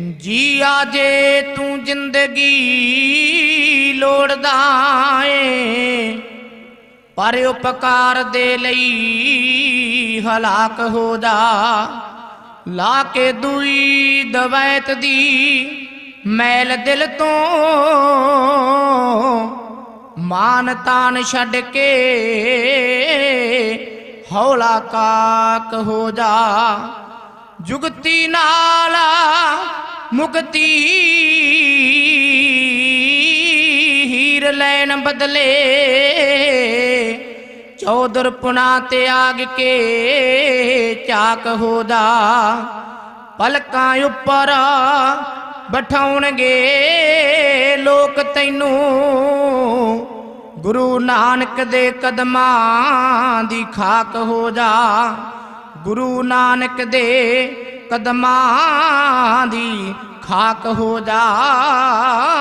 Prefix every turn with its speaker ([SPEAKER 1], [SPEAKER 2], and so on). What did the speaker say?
[SPEAKER 1] ਜੀ ਆਜੇ ਤੂੰ ਜ਼ਿੰਦਗੀ ਲੋੜਦਾ ਏ ਪਰ ਉਪਕਾਰ ਦੇ ਲਈ ਹਲਾਕ ਹੋ ਜਾ। ਲਾ ਕੇ ਦੂਈ ਦਵੈਤ ਦੀ ਮੈਲ ਦਿਲ ਤੋਂ, ਮਾਨ ਤਾਨ ਛੱਡ ਕੇ ਹੌਲਾ ਕਾਕ ਹੋ ਜਾ। ਜੁਗਤੀ ਨਾਲ ਮੁਕਤੀ ਹੀਰ ਲੈਣ ਬਦਲੇ ਚੌਦਰ ਪੁਨਾ ਤੇ ਕੇ ਚਾਕ ਹੋਦਾ। ਪਲਕਾਂ ਉੱਪਰ ਬਠਾਉਣਗੇ ਲੋਕ ਤੈਨੂੰ। ਗੁਰੂ ਨਾਨਕ ਦੇ ਕਦਮਾਂ ਦੀ ਖਾਕ ਹੋ ਜਾ ਗੁਰੂ ਨਾਨਕ ਦੇ ਕਦਮਾਂ ખાક હું જા